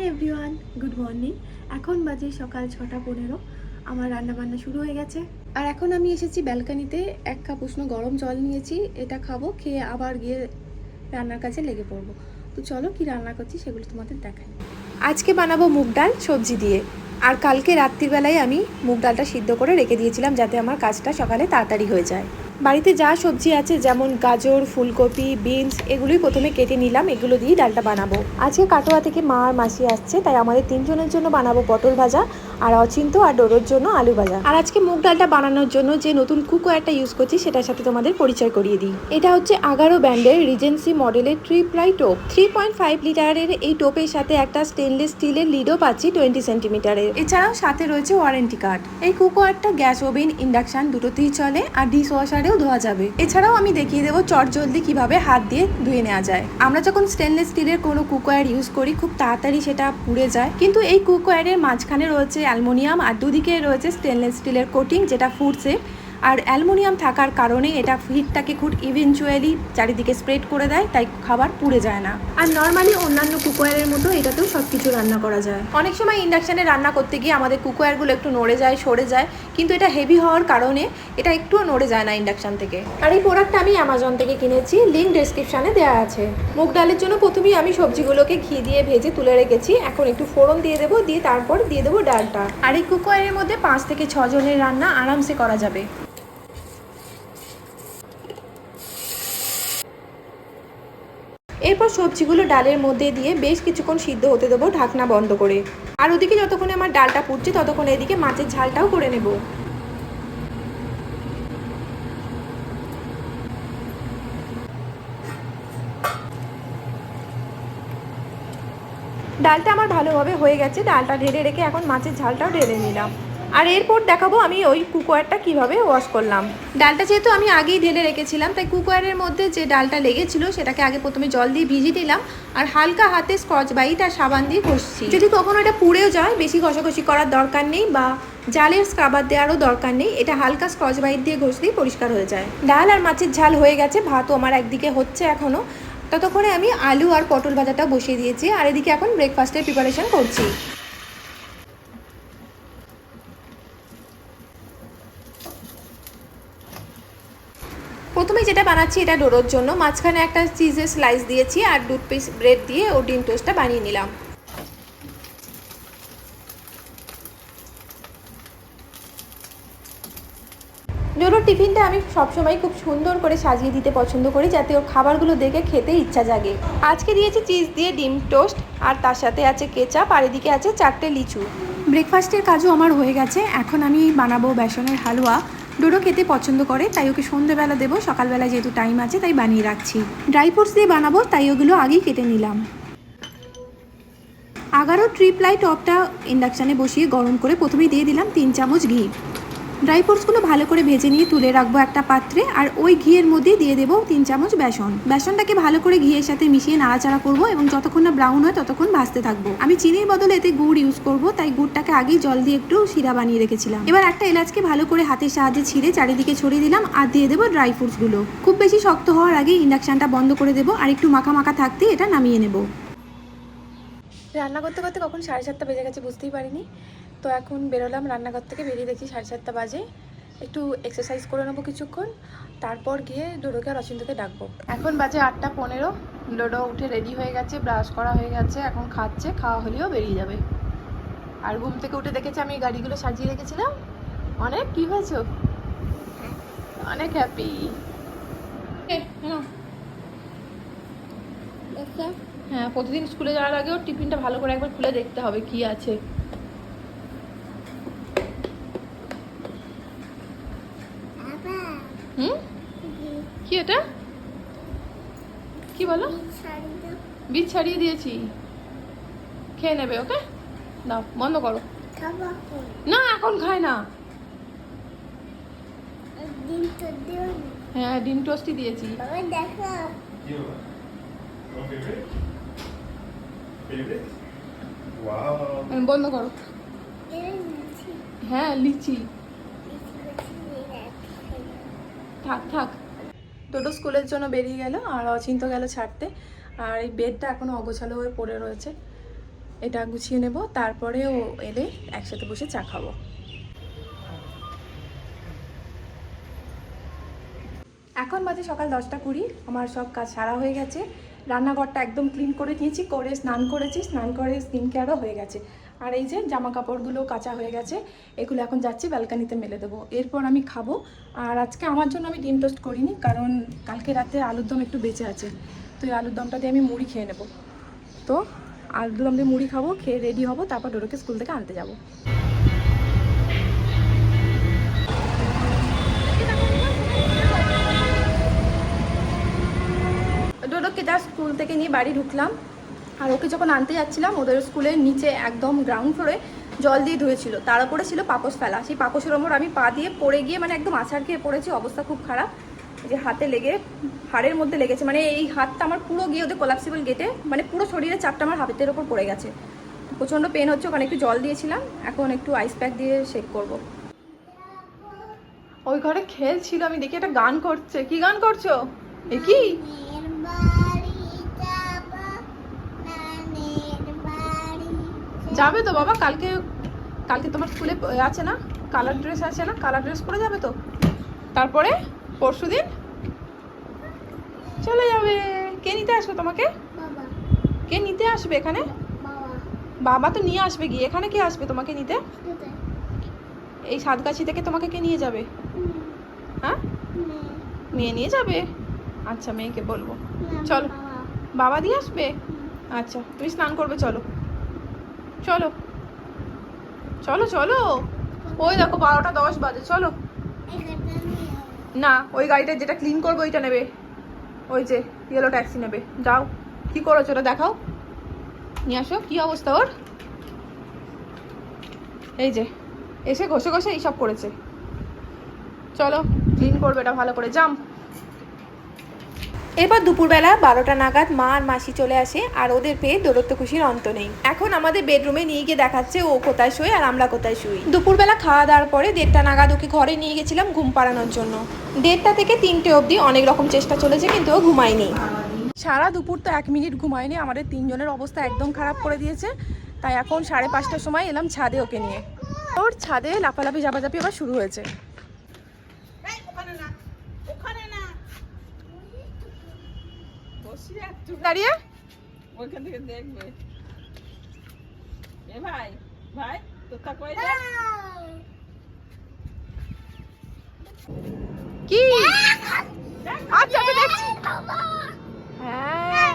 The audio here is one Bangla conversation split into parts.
হাই এভরিওয়ান গুড মর্নিং এখন বাজে সকাল ছটা পনেরো। আমার রান্না বান্না শুরু হয়ে গেছে। আর এখন আমি এসেছি ব্যালকানিতে, এক কাপ উষ্ণ গরম জল নিয়েছি, এটা খাব, খেয়ে আবার গিয়ে রান্নার কাছে লেগে পড়ব। তো চলো কি রান্না করছি সেগুলো তোমাদের দেখাই। আজকে বানাবো মুগ ডাল সবজি দিয়ে। আর কালকে রাত্রিবেলায় আমি মুগ ডালটা সিদ্ধ করে রেখে দিয়েছিলাম যাতে আমার কাজটা সকালে তাড়াতাড়ি হয়ে যায়। বাড়িতে যা সবজি আছে, যেমন গাজর, ফুলকপি, বিনস, এগুলোই প্রথমে কেটে নিলাম। এগুলো দিয়েই ডালটা বানাবো। আজকে কাটোয়া থেকে মা আর মাসি আসছে, তাই আমাদের তিনজনের জন্য বানাবো পটল ভাজা আর অচিন্ত আর ডোরোর জন্য আলু ভাজা। আর আজকে মুগ ডালটা বানানোর জন্য যে নতুন কুকওয়্যারটা ইউজ করছি, সেটার সাথে তোমাদের পরিচয় করিয়ে দিই। এটা হচ্ছে আগারো ব্যান্ডের রিজেন্সি মডেলের ট্রি প্লাই টোপ। থ্রি পয়েন্ট ফাইভ লিটারের এই টোপের সাথে একটা স্টেনলেস স্টিলের লিডও পাচ্ছি টোয়েন্টি সেন্টিমিটারের এছাড়াও সাথে রয়েছে ওয়ারেন্টি কার্ড এই কুকওয়্যারটা গ্যাস ওভেন ইন্ডাকশান দুটোতেই চলে আর ডিশ ওয়াশারেও ধোয়া যাবে। এছাড়াও আমি দেখিয়ে দেবো চট জলদি কীভাবে হাত দিয়ে ধুয়ে নেওয়া যায়। আমরা যখন স্টেনলেস স্টিলের কোনো কুকওয়্যার ইউজ করি, খুব তাড়াতাড়ি সেটা পুড়ে যায়। কিন্তু এই কুকওয়্যারের মাঝখানে রয়েছে অ্যালমোনিয়াম আর দুদিকে রয়েছে স্টেনলেস স্টিলের কোটিং যেটা সেফ আর অ্যালুমিনিয়াম থাকার কারণে এটা হিটটাকে খুব ইভেনচুয়ালি চারিদিকে স্প্রেড করে দেয় তাই খাবার পুড়ে যায় না। আর নর্মালি অন্যান্য কুকওয়্যারের মতো এটাতেও সব কিছু রান্না করা যায়। অনেক সময় ইন্ডাকশানে রান্না করতে গিয়ে আমাদের কুকওয়্যারগুলো একটু নড়ে যায় সরে যায় কিন্তু এটা হেভি হওয়ার কারণে এটা একটুও নড়ে যায় না ইন্ডাকশান থেকে। আর এই প্রোডাক্টটা আমি অ্যামাজন থেকে কিনেছি লিঙ্ক ডেসক্রিপশানে দেওয়া আছে। মুগ ডালের জন্য প্রথমেই আমি সবজিগুলোকে ঘি দিয়ে ভেজে তুলে রেখেছি এখন একটু ফোড়ন দিয়ে দেবো দিয়ে তারপর দিয়ে দেবো ডালটা। আর এই কুকওয়্যারের মধ্যে পাঁচ থেকে ছজনের রান্না আরামসে করা যাবে। এরপর সবজিগুলো ডালের মধ্যে দিয়ে বেশ কিছুক্ষণ সিদ্ধ হতে দেবো ঢাকনা বন্ধ করে। আর ওদিকে যতক্ষণে আমার ডালটা পুড়ছে ততক্ষণ এদিকে মাছের ঝালটাও করে নেব। ডালটা আমার ভালোভাবে হয়ে গেছে। ডালটা ঢেলে রেখে এখন মাছের ঝালটাও ঢেলে নিলাম। আর এরপর দেখাবো আমি ওই কুকওয়ারটা কীভাবে ওয়াশ করলাম। ডালটা যেহেতু আমি আগেই ঢেলে রেখেছিলাম, তাই কুকওয়ারের মধ্যে যে ডালটা লেগেছিল, সেটাকে আগে প্রথমে জল দিয়ে ভিজিয়ে দিলাম আর হালকা হাতে স্কচ বাইট আর সাবান দিয়ে ঘষছি। যদি কখনো এটা পুড়েও যায়, বেশি ঘষাঘষি করার দরকার নেই বা জালের স্ক্রাবার দেওয়ারও দরকার নেই, এটা হালকা স্কচ বাইট দিয়ে ঘষলেই পরিষ্কার হয়ে যায়। ডাল আর মাছের ঝাল হয়ে গেছে, ভাতও আমার একদিকে হচ্ছে এখনও ততক্ষণে আমি আলু আর পটল ভাজাটা বসিয়ে দিয়েছি, আর এদিকে এখন ব্রেকফাস্টের প্রিপারেশন করছি প্রথমে যেটা বানাচ্ছি এটা ডোরোর জন্য। মাঝখানে একটা চিজের স্লাইস দিয়েছি আর দুধ পিস ব্রেড দিয়ে ও ডিম টোস্টটা বানিয়ে নিলাম। ডোরোর টিফিনটা আমি সবসময় খুব সুন্দর করে সাজিয়ে দিতে পছন্দ করি যাতে ওর খাবারগুলো দেখে খেতে ইচ্ছা জাগে। আজকে দিয়েছি চিজ দিয়ে ডিম টোস্ট আর তার সাথে আছে কেচাপ আর এদিকে আছে চারটে লিচু। ব্রেকফাস্টের কাজও আমার হয়ে গেছে। এখন আমি বানাবো বেসনের হালুয়া। ডোডো খেতে পছন্দ করে, তাই ওকে সন্ধেবেলা দেবো। সকালবেলা যেহেতু টাইম আছে, তাই বানিয়ে রাখছি। ড্রাই ফ্রুটস দিয়ে বানাবো, তাই ওগুলো আগেই কেটে নিলাম। আগারো ট্রিপ্লাই টপটা ইন্ডাকশানে বসিয়ে গরম করে প্রথমেই দিয়ে দিলাম তিন চামচ ঘি। ড্রাই ফ্রুটসগুলো ভালো করে ভেজে নিয়ে তুলে রাখব একটা পাত্রে, আর ওই ঘিয়ের মধ্যে দিয়ে দেবো তিন চামচ বেসন। বেসনটাকে ভালো করে ঘিয়ের সাথে মিশিয়ে নাড়াচাড়া করব এবং যতক্ষণ না ব্রাউন হয় ততক্ষণ ভাজতে থাকব। আমি চিনির বদলে এতে গুড় ইউজ করব, তাই গুড়টাকে আগেই জল দিয়ে একটু শিরা বানিয়ে রেখেছিলাম। এবার একটা এলাচকে ভালো করে হাতের সাহায্যে ছিঁড়ে চারিদিকে ছড়িয়ে দিলাম আর দিয়ে দেবো ড্রাই ফ্রুটসগুলো খুব বেশি শক্ত হওয়ার আগে ইন্ডাকশানটা বন্ধ করে দেবো আর একটু মাখা মাখা থাকতে এটা নামিয়ে নেব। রান্না করতে করতে কখন সাড়ে সাতটা বেজে গেছে বুঝতেই পারিনি। তো এখন বেরোলাম, রান্নাঘর থেকে বেরিয়ে দেখি সাড়ে সাতটা বাজে। একটু এক্সারসাইজ করে নেব কিছুক্ষণ, তারপর গিয়ে ডোডোকে আর অচিন্তকে ডাকবো। এখন বাজে আটটা পনেরো, ডোডো উঠে রেডি হয়ে গেছে ব্রাশ করা হয়ে গেছে, এখন খাচ্ছে, খাওয়া হলেও বেরিয়ে যাবে। আর ঘুম থেকে উঠে দেখেছি আমি গাড়িগুলো সাজিয়ে রেখেছিলাম। অনেক, কি হয়েছে? অনেক হ্যাপি হ্যাঁ প্রতিদিন স্কুলে যাওয়ার আগেও টিফিনটা ভালো করে একবার খুলে দেখতে হবে কি আছে। হুম? কি এটা? কি বলো? বীজ ছাড়িয়ে দিয়েছি। খেয়ে নেবে ওকে? দাও বন্ধ করো। না এখন খায় না। হ্যাঁ ডিম টোস্টই দিয়েছি। বন্ধ করো। হ্যাঁ লিচি। থাক থাক। টোটো স্কুলের জন্য বেরিয়ে গেল আর অচিন্ত গেল ছাড়তে। আর এই বেডটা এখনও অগোছালো হয়ে পড়ে রয়েছে। এটা গুছিয়ে নেব তারপরে ও এলে একসাথে বসে চা খাব। এখন বাজে সকাল দশটা কুড়ি, আমার সব কাজ সারা হয়ে গেছে। রান্নাঘরটা একদম ক্লিন করে নিয়েছি, করে স্নান করেছি, স্নান করে স্কিন কেয়ারও হয়ে গেছে। আর এই যে জামা কাপড়গুলো কাঁচা হয়ে গেছে, এগুলো এখন যাচ্ছি ব্যালকানিতে মেলে দেবো। এরপর আমি খাব। আর আজকে আমার জন্য আমি ডিম টোস্ট করিনি, কারণ কালকে রাতে আলুর দম একটু বেঁচে আছে। তো এই আলুর দমটা দিয়ে আমি মুড়ি খেয়ে নেব। তো আলুর দম দিয়ে মুড়ি খাব, খেয়ে রেডি হব, তারপর ডোরোকে স্কুল থেকে আনতে যাব। ডোডোকে যা স্কুল থেকে নিয়ে বাড়ি ঢুকলাম আর ওকে যখন আনতে যাচ্ছিলাম, ওদের স্কুলের নিচে একদম গ্রাউন্ড ফ্লোরে জল দিয়ে ধুয়েছিল। তার উপরে ছিল পাপোশ ফেলা। সেই পাপোশের ওপর আমি পা দিয়ে পড়ে গিয়ে মানে একদম আছাড় খেয়ে পড়েছি, অবস্থা খুব খারাপ। যে হাতে লেগে, হাড়ের মধ্যে লেগেছে। মানে এই হাতটা আমার পুরো গিয়ে ওদের কোলাপসিবল গেটে মানে পুরো শরীরের চাপটা আমার হাতের ওপর পড়ে গেছে। প্রচণ্ড পেন হচ্ছে, ওখানে একটু জল দিয়েছিলাম। এখন একটু আইস প্যাক দিয়ে শেক করব। ওই ঘরে খেলছিল, আমি দেখি একটা গান করছে। কি গান করছ? এ কি যাবে তো বাবা কালকে কালকে তোমার স্কুলে আছে না? কালার ড্রেস আছে না? কালার ড্রেস পরে যাবে তো? তারপরে পরশু দিন চলে যাবে। কে নিতে আসবে তোমাকে? কে নিতে আসবে এখানে? বাবা। তো নিয়ে আসবে গিয়ে। এখানে কে আসবে তোমাকে নিতে? এই সাতগাছি থেকে তোমাকে কে নিয়ে যাবে? হ্যাঁ? মেয়ে। নিয়ে যাবে? আচ্ছা মেয়েকে বলব। চলো। বাবা। দিয়ে আসবে? আচ্ছা তুমি স্নান করবে চলো। চলো। চলো চলো। ওই দেখো বারোটা দশ বাজে, চলো। না, ওই গাড়িটা যেটা ক্লিন করবে ওইটা নেবে। ওই যে ইয়েলো ট্যাক্সি নেবে। যাও। কি করেছ ওটা দেখাও। নিয়ে আসো, কি অবস্থা ওর? এই যে, এসে ঘষে ঘষে এইসব করেছে। চলো ক্লিন করবে এটা ভালো করে। জাম এরপর দুপুরবেলা বারোটা নাগাদ মা আর মাসি চলে আসে আর ওদের পেয়ে দৌড়ত্ব খুশির অন্ত নেই। এখন আমাদের বেডরুমে নিয়ে গিয়ে দেখাচ্ছে ও কোথায় শুয়ে আর আমরা কোথায় শুই। দুপুরবেলা খাওয়া দাওয়ার পরে দেড়টা নাগাদ ওকে ঘরে নিয়ে গেছিলাম ঘুম পাড়ানোর জন্য। দেড়টা থেকে তিনটে অবধি অনেক রকম চেষ্টা চলেছে কিন্তু ও ঘুমায়নি। সারা দুপুর তো এক মিনিট ঘুমায়নি, আমাদের তিনজনের অবস্থা একদম খারাপ করে দিয়েছে। তাই এখন সাড়ে পাঁচটার সময় এলাম ছাদে ওকে নিয়ে। ওর ছাদে লাফালাফি, ঝাপাঝাপি আবার শুরু হয়েছে বসি একটু দাঁড়িয়ে। ওইখান থেকে দেখবে। এ ভাই ভাই তোতা কই! কি? আচ্ছা আমি দেখছি হ্যাঁ।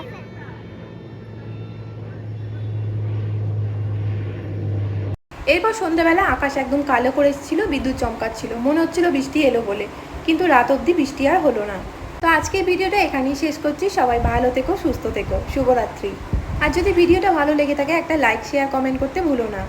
এরপর সন্ধ্যাবেলা আকাশ একদম কালো করে এসেছিল বিদ্যুৎ চমকাচ্ছিল। মনে হচ্ছিল বৃষ্টি এলো বলে কিন্তু রাত অবধি বৃষ্টি আর হলো না। তো আজকের ভিডিওটা এখানেই শেষ করছি। সবাই ভালো থেকো, সুস্থ থেকো। শুভরাত্রি। আর যদি ভিডিওটা ভালো লেগে থাকে, একটা লাইক শেয়ার কমেন্ট করতে ভুলো না।